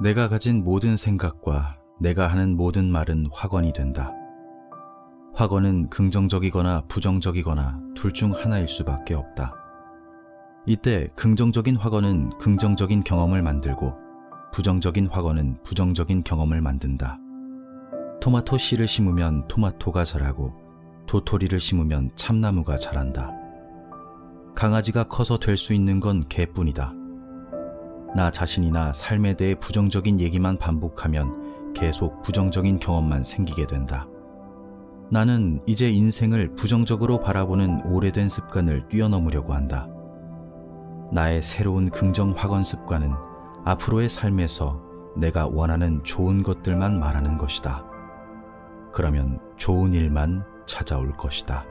내가 가진 모든 생각과 내가 하는 모든 말은 확언이 된다. 확언은 긍정적이거나 부정적이거나 둘 중 하나일 수밖에 없다. 이때 긍정적인 확언은 긍정적인 경험을 만들고 부정적인 확언은 부정적인 경험을 만든다. 토마토 씨를 심으면 토마토가 자라고 도토리를 심으면 참나무가 자란다. 강아지가 커서 될 수 있는 건 개뿐이다. 나 자신이나 삶에 대해 부정적인 얘기만 반복하면 계속 부정적인 경험만 생기게 된다. 나는 이제 인생을 부정적으로 바라보는 오래된 습관을 뛰어넘으려고 한다. 나의 새로운 긍정 확언 습관은 앞으로의 삶에서 내가 원하는 좋은 것들만 말하는 것이다. 그러면 좋은 일만 찾아올 것이다.